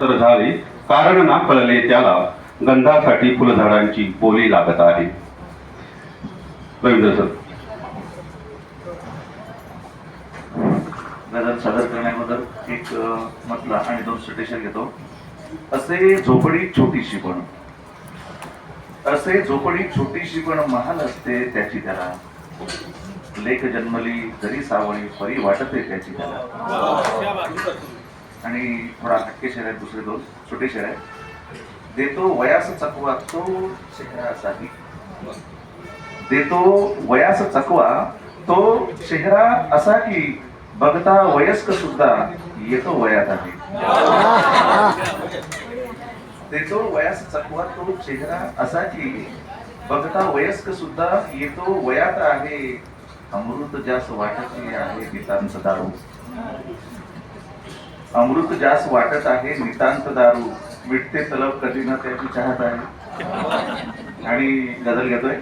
तर झाले. कारण ना कळले त्याला गंधासाठी फुलझाडांची बोली लागत आहे. रवींद्र सर. गजल सादर करण्याबद्दल एक अ, मतला आणि दोन स्टेशन घेतो. असे झोपडी छोटीशी पण. असे झोपडी छोटीशी पण महाल असते त्याची त्याला. लेख जन्मली जरी सावळी परी वाटते त्याची त्याला. आणि थोडा हटके शेर आहेत दुसरे दोन छोटे शेर आहेत देतो वयास चकवा तो शहरासाठी. देतो वयास चकवा तो शेहरा असा की बघता वयस्क सुद्धा येतो वयात आहे देतो वयास चकवा तो चेहरा असा की बघता वयस्क सुद्धा येतो वयात आहे. अमृत जास्त वाटत आहे नितांत दारू. अमृत जास वाटत आहे नितांत दारू. मिटते तलब कधी ना त्याची चाहत आहे. आणि गजल घेतोय.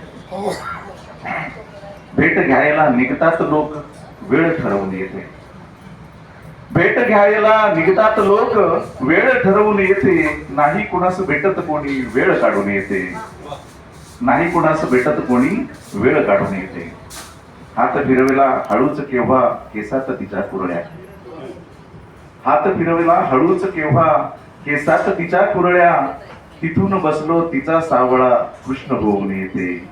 भेट घ्यायला निघतात लोक वेळ ठरवून येते. भेट घ्यायला निघतात लोक वेळ ठरवून येते. नाही कुणास भेटत कोणी वेळ काढून येते. नाही कुणास भेटत कोणी वेळ काढून येते. हात फिरवेला हळूच केव्हा केसात तिच्या कुरळ्या हात फिरवला हळूच केव्हा केसात तिच्या कुरळ्या. तिथून बसलो तिचा सावळा कृष्ण होऊन येते.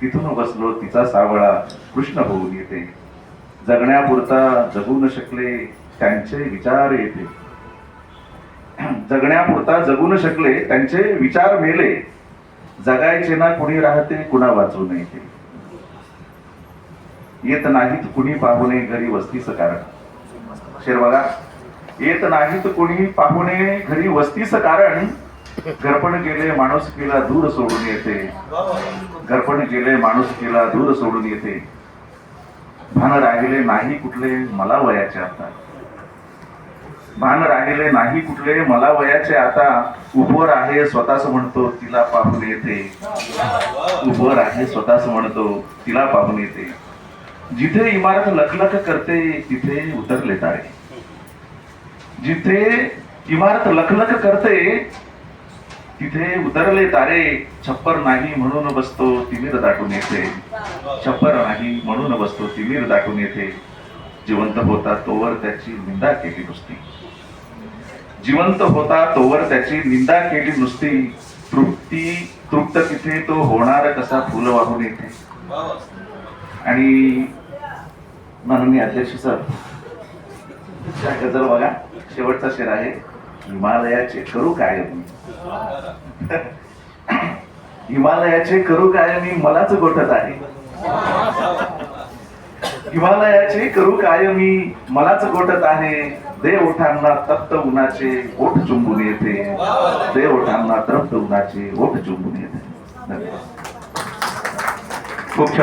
तिथून बसलो तिचा सावळा कृष्ण होऊन येते. जगण्यापुरता जगू न शकले त्यांचे विचार येते. जगण्यापुरता जगू न शकले त्यांचे विचार मेले. जगायचे ना कुणी राहते कुणा वाचू नये ते. येत नाहीत कुणी पाहुणे घरी वस्तीचं कारण. शेर बघा येत नाहीत कोणी पाहुणे घरी वस्तीच कारण घरपण गेले माणूस केला दूर सोडून येते. घरपण गेले माणूस केला दूर सोडून येते. भान राहिले नाही कुठले मला वयाचे आता. भान राहिले नाही कुठले मला वयाचे आता. उभं आहे स्वतःच म्हणतो तिला पाहून येते. उभं आहे स्वतःच म्हणतो तिला पाहून येते. जिथे इमारत लखलख करते तिथे उतरले तारे. जिथे इमारत लखलख करते तिथे उतरले तारे छप्पर नाही म्हणून बसतो तिमीर दाटून येते छप्पर नाही म्हणून बसतो तिमीर दाटून येते जिवंत होता तोवर त्याची निंदा केली नुसती. जिवंत होता तोवर त्याची निंदा केली नुसती. तृप्ती तृप्त तिथे तो होणार कसा फुल वाहून येते आणि माननीय अध्यक्ष सर गजल बघा शेवटचा शेर आहे. हिमालयाचे करू काय मी? हिमालयाचे करू काय मी? मलाच गोठत आहे. हिमालयाचे करू काय मी? मलाच गोठत आहे. दे ओठांना तप्त उन्हाचे ओठ चुंबून येते. दे ओठांना तप्त उन्हाचे ओठ चुंबून येते. खूप